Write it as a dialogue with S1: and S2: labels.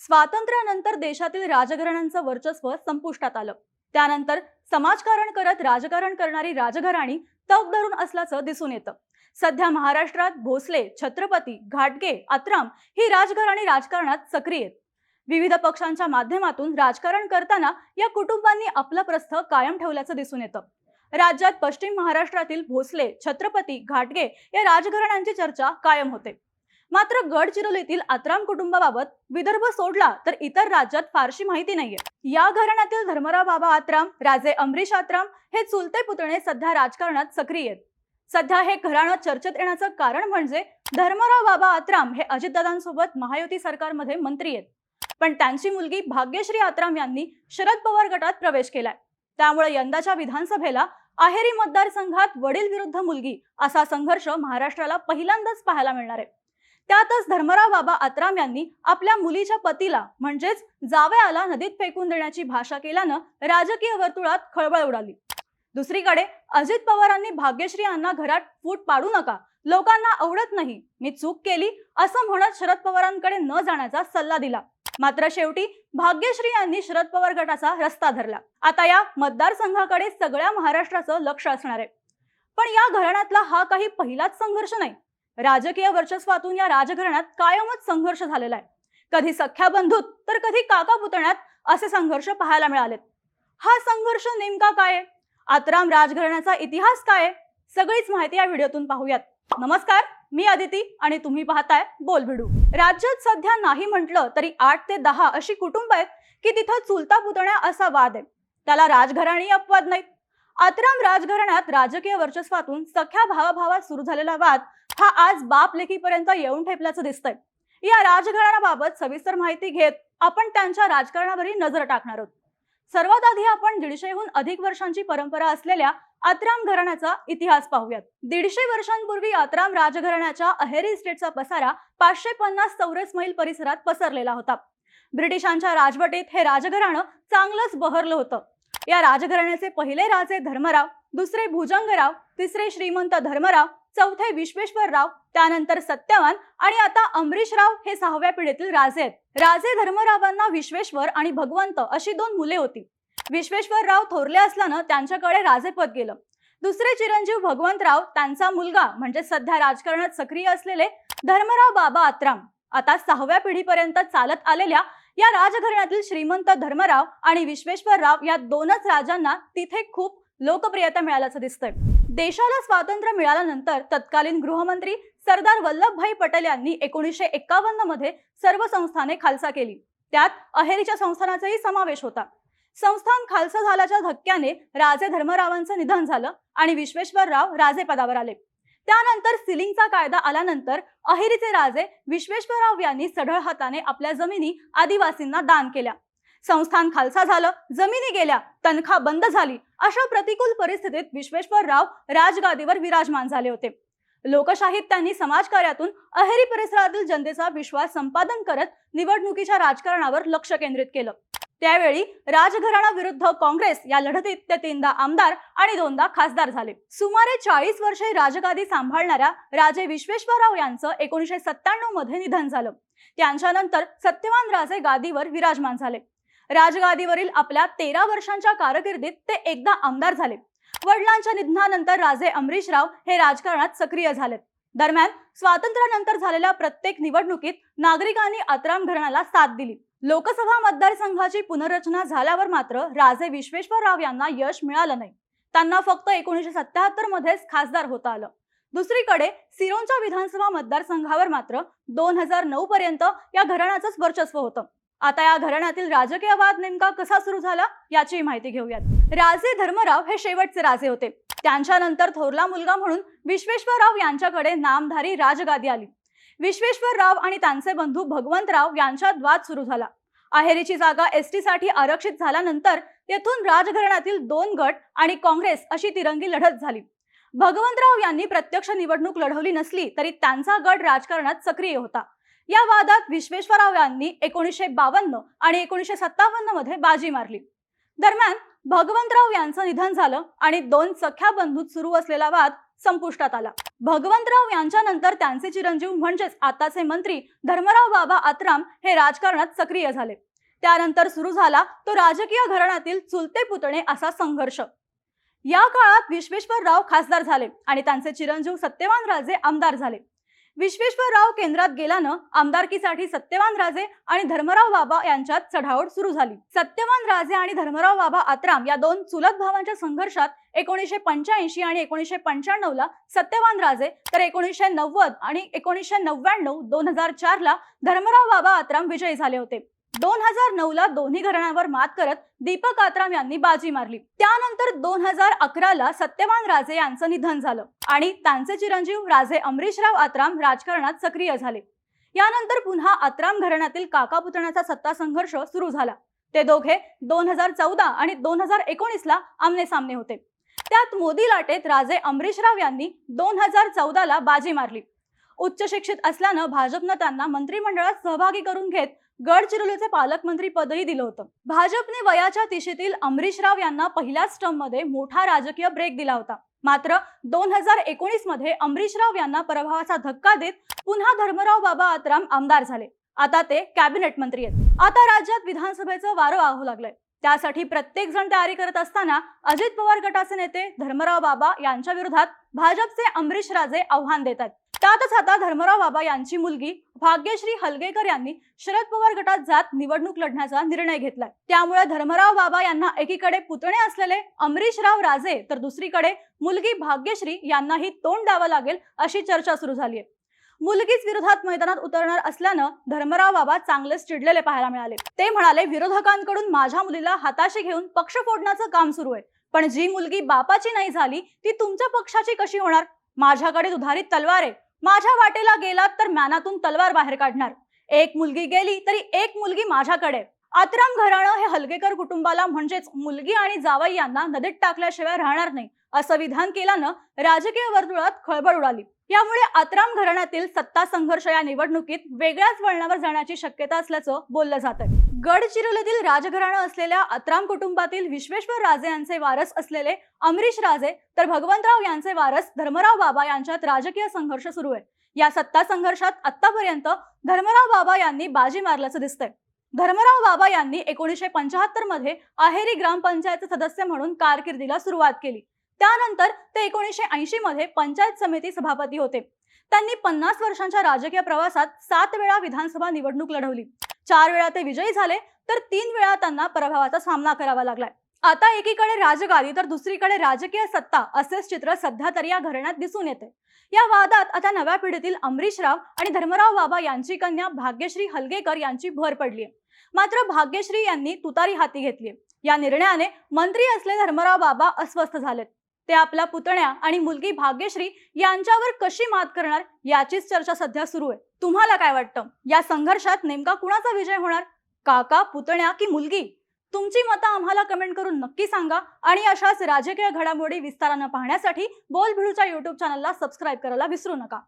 S1: स्वातंत्र्यानंतर देशातील राजघराण्यांचं वर्चस्व संपुष्टात आलं. त्यानंतर समाजकारण करत राजकारण करणारी राजघराणी तग धरून असल्याचं दिसून येतं. सध्या महाराष्ट्रात भोसले छत्रपती घाटगे आत्राम ही राजघराणी राजकारणात सक्रिय आहेत. विविध पक्षांच्या माध्यमातून राजकारण करताना या कुटुंबांनी आपलं प्रस्थ कायम ठेवल्याचं दिसून येतं. राज्यात पश्चिम महाराष्ट्रातील भोसले छत्रपती घाटगे या राजघराण्यांची चर्चा कायम होते. मात्र गडचिरोलीतील आत्राम कुटुंबाबाबत विदर्भ सोडला तर इतर राज्यात फारशी माहिती नाहीये. या घराण्यातील धर्मराव बाबा आत्राम राजे अमरीश आत्राम हे चुलते पुतणे सध्या राजकारणात सक्रिय आहेत. सध्या हे घराणं चर्चेत येण्याचं कारण म्हणजे धर्मराव बाबा आत्राम हे अजितदादांसोबत महायुती सरकारमध्ये मंत्री आहेत. पण त्यांची मुलगी भाग्यश्री आत्राम यांनी शरद पवार गटात प्रवेश केलाय. त्यामुळे यंदाच्या विधानसभेला अहेरी मतदारसंघात वडील विरुद्ध मुलगी असा संघर्ष महाराष्ट्राला पहिल्यांदाच पाहायला मिळणार आहे. त्यातच धर्मराव बाबा आत्राम यांनी आपल्या मुलीच्या पतीला म्हणजेच जावयाला नदीत फेकून देण्याची भाषा केल्यानं राजकीय वर्तुळात खळबळ उडाली. दुसरीकडे अजित पवारांनी भाग्यश्री यांना घरात फूट पाडू नका लोकांना आवडत नाही मी चूक केली असं म्हणत शरद पवारांकडे न जाण्याचा सल्ला दिला. मात्र शेवटी भाग्यश्री यांनी शरद पवार गटाचा रस्ता धरला. आता या मतदारसंघाकडे सगळ्या महाराष्ट्राचं लक्ष असणार आहे. पण या घराण्यातला हा काही पहिलाच संघर्ष नाही. राजकीय वर्चस्वातून या राजघराण्यात कायमच संघर्ष झालेला आहे. कधी सख्या बंधूत तर कधी काका पुतण्यात असे संघर्ष पाहायला मिळालेत. हा संघर्ष नेमका काय आहे? आतराम राजघराण्याचा इतिहास काय सगळीच माहिती या व्हिडिओतून पाहूयात. नमस्कार मी अदिती आणि तुम्ही पाहताय बोल भिडू राज्यात सध्या नाही म्हटलं तरी आठ ते दहा अशी कुटुंब आहेत की तिथं चुलता पुतण्या असा वाद आहे. त्याला राजघराणी अपवाद नाहीत. आतराम राजघराण्यात राजकीय वर्चस्वातून सख्या भावाभावात सुरू झालेला वाद हा आज बाप लेखीपर्यंत येऊन ठेपल्याचं दिसतंय. या राजघराण्याबाबत सविस्तर माहिती घेत आपण त्यांच्या राजकारणावरही नजर टाकणार आहोत. सर्वात आधी आपण दीडशेहून अधिक वर्षांची परंपरा असलेल्या आत्राम घराण्याचा इतिहास पाहूयात. दीडशे वर्षांपूर्वी आत्राम राजघराण्याच्या अहेरी इस्टेटचा पसारा पाचशे पन्नास चौरस मैल परिसरात पसरलेला होता. ब्रिटिशांच्या राजवटीत हे राजघराणं चांगलंच बहरलं होतं. या राजघराण्याचे पहिले राजे धर्मराव दुसरे भुजंगराव तिसरे श्रीमंत धर्मराव चौथे विश्वेश्वरराव त्यानंतर सत्यवान आणि आता अमरीशराव हे सहाव्या पिढीतील राजे आहेत. राजे धर्मरावांना विश्वेश्वर आणि भगवंत अशी दोन मुले होती. विश्वेश्वरराव थोरले असल्यानं त्यांच्याकडे राजेपद गेलं. दुसरे चिरंजीव भगवंतराव त्यांचा मुलगा म्हणजे सध्या राजकारणात सक्रिय असलेले धर्मराव बाबा आत्राम आता सहाव्या पिढीपर्यंत चालत आलेल्या या राजघराण्यातील श्रीमंत धर्मराव आणि विश्वेश्वरराव या दोनच राजांना तिथे खूप लोकप्रियता मिळाल्याचं दिसतंय. देशाला स्वातंत्र्य मिळाल्यानंतर तत्कालीन गृहमंत्री सरदार वल्लभभाई पटेल यांनी एकोणीसशे एक्कावन्नमध्ये सर्व संस्थाने खालसा केली. त्यात अहेरीच्या संस्थानाचाही समावेश होता. संस्थान खालसा झाल्याच्या धक्क्याने राजे धर्मरावांचं निधन झालं आणि विश्वेश्वरराव राजे पदावर आले. त्यानंतर सिलिंगचा कायदा आल्यानंतर अहेरीचे राजे विश्वेश्वरराव यांनी सढळ हाताने आपल्या जमिनी आदिवासींना दान केल्या. संस्थान खालसा झालं जमिनी गेल्या तनखा बंद झाली. अशा प्रतिकूल परिस्थितीत विश्वेश्वरराव राजगादीवर विराजमान झाले होते. लोकशाहीत त्यांनी समाजकार्यातून अहेरी परिसरातील जनतेचा विश्वास संपादन करत निवडणुकीच्या राजकारणावर लक्ष केंद्रित केलं. त्यावेळी राजघराणा विरुद्ध काँग्रेस या लढतीत ते तीनदा आमदार आणि दोनदा खासदार झाले. सुमारे चाळीस वर्षे राजगादी सांभाळणाऱ्या राजे विश्वेश्वरराव यांचं एकोणीसशे सत्त्याण्णवमध्ये निधन झालं. त्यांच्यानंतर सत्यवान राजे गादीवर विराजमान झाले. राजगादीवरील आपल्या तेरा वर्षांच्या कारकिर्दीत ते एकदा आमदार झाले. वडिलांच्या निधनानंतर राजे अमरीशराव हे राजकारणात सक्रिय झालेत दरम्यान स्वातंत्र्यानंतर झालेल्या प्रत्येक निवडणुकीत नागरिकांनी आत्राम घराण्याला साथ दिली. लोकसभा मतदारसंघाची पुनर्रचना झाल्यावर मात्र राजे विश्वेश्वरराव यांना यश मिळालं नाही. त्यांना फक्त एकोणीसशे सत्याहत्तर मध्येच खासदार होता आलं. दुसरीकडे सिरोंच्या विधानसभा मतदारसंघावर मात्र दोन हजार नऊ पर्यंत या घराण्याचंच वर्चस्व होतं. आता या घराण्यातील राजकीय वाद नेमका कसा सुरू झाला याची माहिती घेऊयात. राजे धर्मराव हे शेवटचे राजे होते. त्यांच्यानंतर थोरला मुलगा म्हणून विश्वेश्वरराव यांच्याकडे नामधारी राजगादी आली. विश्वेश्वरराव आणि त्यांचे बंधू भगवंतराव यांच्यात वाद सुरू झाला. अहेरीची जागा एससाठी आरक्षित झाल्यानंतर तेथून राजघराण्यातील दोन गट आणि काँग्रेस अशी तिरंगी लढत झाली. भगवंतराव यांनी प्रत्यक्ष निवडणूक लढवली नसली तरी त्यांचा गट राजकारणात सक्रिय होता. या वादात विश्वेश्वरराव यांनी एकोणीसशे बावन्न आणि एकोणीसशे सत्तावन्नमध्ये बाजी मारली. दरम्यान भगवंतराव यांचं निधन झालं आणि दोन सख्या बंधूत सुरू असलेला वाद संपुष्टात आला. भगवंतराव यांच्यानंतर त्यांचे चिरंजीव म्हणजेच आताचे मंत्री धर्मराव बाबा आत्राम हे राजकारणात सक्रिय झाले. त्यानंतर सुरू झाला तो राजकीय घराण्यातील चुलते पुतणे असा संघर्ष. या काळात विश्वेश्वरराव खासदार झाले आणि त्यांचे चिरंजीव सत्यवान राजे आमदार झाले. विश्वेश्वरराव केंद्रात गेल्यानं आमदारकीसाठी सत्यवान राजे आणि धर्मराव बाबा यांच्यात चढाओढ सुरू झाली. सत्यवान राजे आणि धर्मराव बाबा आत्राम या दोन चुलत भावांच्या संघर्षात एकोणीसशे पंच्याऐंशी आणि एकोणीसशे पंच्याण्णव ला सत्यवान राजे तर एकोणीसशे नव्वद आणि एकोणीसशे नव्याण्णव दोन हजार चार ला धर्मराव बाबा आत्राम विजयी झाले होते. दोन हजार नऊ ला दोन्ही घराण्यावर मात करत दीपक आत्राम यांनी बाजी मारली. त्यानंतर दोन हजार अकरा ला सत्यवान राजे यांचं निधन झालं आणि त्यांचे चिरंजीव राजे अमरीशराव आत्राम राजकारणात सक्रिय झाले. यानंतर पुन्हा आत्राम घराण्यातील काका पुतण्याचा सत्ता संघर्ष सुरू झाला. ते दोघे दोन हजार चौदा आणि दोन हजार एकोणीस ला आमने सामने होते. त्यात मोदी लाटेत राजे अमरीशराव यांनी दोन हजार चौदा ला बाजी मारली. उच्च शिक्षित असल्यानं भाजपनं त्यांना मंत्रिमंडळात सहभागी करून घेत गडचिरोलीचे पालकमंत्री पदही दिलं होतं. भाजपने वयाच्या तिशीतील अमरीशराव यांना पहिल्याच टर्ममध्ये मोठा राजकीय ब्रेक दिला होता. मात्र दोन हजार एकोणीसमध्ये अमरीशराव यांना पराभवाचा धक्का देत पुन्हा धर्मराव बाबा आत्राम आमदार झाले. आता ते कॅबिनेट मंत्री आहेत. आता राज्यात विधानसभेचं वारं वाहू लागलंय. त्यासाठी प्रत्येक जण तयारी करत असताना अजित पवार गटाचे नेते धर्मराव बाबा यांच्या विरोधात भाजपचे अमरीश राजे आव्हान देत आहेत. त्यातच आता धर्मराव बाबा यांची मुलगी भाग्यश्री हलगेकर यांनी शरद पवार गटात जात निवडणूक लढण्याचा निर्णय घेतलाय. त्यामुळे धर्मराव बाबा यांना एकीकडे पुतणे असलेले अमरीशराव राजे तर दुसरीकडे मुलगी भाग्यश्री यांनाही तोंड द्यावं लागेल अशी चर्चा सुरू झाली आहे. मुलगीच विरोधात मैदानात उतरणार असल्यानं धर्मराव बाबा चांगलेच चिडलेले पाहायला मिळाले. ते म्हणाले विरोधकांकडून माझ्या मुलीला हाताशी घेऊन पक्ष फोडण्याचं काम सुरू आहे. पण जी मुलगी बापाची नाही झाली ती तुमच्या पक्षाची कशी होणार? माझ्याकडे दुधारी तलवार आहे. माझ्या वाटेला गेलात तर मॅनातून तलवार बाहेर काढणार. एक मुलगी गेली तरी एक मुलगी माझ्याकडे. आत्राम घराणं हे हलगेकर कुटुंबाला म्हणजेच मुलगी आणि जावई यांना नदीत टाकल्याशिवाय राहणार नाही असं विधान केल्यानं राजकीय वर्तुळात खळबळ उडाली. यामुळे आत्राम घराण्यातील सत्ता संघर्ष या निवडणुकीत वेगळ्याच वळणावर जाण्याची शक्यता असल्याचं बोललं जात आहे गडचिरोलीतील राजघराणं असलेल्या आत्राम कुटुंबातील विश्वेश्वर राजे यांचे वारस असलेले अमरीश राजे तर भगवंतराव यांचे वारस धर्मराव बाबा यांच्यात राजकीय संघर्ष सुरू आहे. या सत्ता संघर्षात आतापर्यंत धर्मराव बाबा यांनी बाजी मारल्याचं दिसतंय. धर्मराव बाबा यांनी एकोणीसशे पंचाहत्तरमध्ये आहेरी ग्रामपंचायत सदस्य म्हणून कारकिर्दीला सुरुवात केली. त्यानंतर ते एकोणीसशे ऐंशी मध्ये पंचायत समिती सभापती होते. त्यांनी पन्नास वर्षांच्या राजकीय प्रवासात सात वेळा विधानसभा निवडणूक लढवली. चार वेळा ते विजयी झाले तर तीन वेळा त्यांना प्रभावाचा सामना करावा लागलाय. आता एकीकडे राजगादी तर दुसरीकडे राजकीय सत्ता असेच चित्र सध्या तरी या घराण्यात दिसून येते. या वादात आता नव्या पिढीतील अमरीशराव आणि धर्मराव बाबा यांची कन्या भाग्यश्री हलगेकर यांची भर पडली मात्र भाग्यश्री यांनी तुतारी हाती घेतली या निर्णयाने मंत्री असले धर्मराव बाबा अस्वस्थ झालेत. ते आपल्या पुतण्या आणि मुलगी भाग्यश्री यांच्यावर कशी मात करणार याचीच चर्चा सध्या सुरू आहे. तुम्हाला काय वाटतं? या संघर्षात नेमका कुणाचा विजय होणार? काका पुतण्या की मुलगी? तुमची मतं आम्हाला कमेंट करून नक्की सांगा आणि अशाच राजकीय घडामोडी विस्तारानं पाहण्यासाठी बोलभिडूच्या युट्यूब चॅनलला सबस्क्राईब करायला विसरू नका.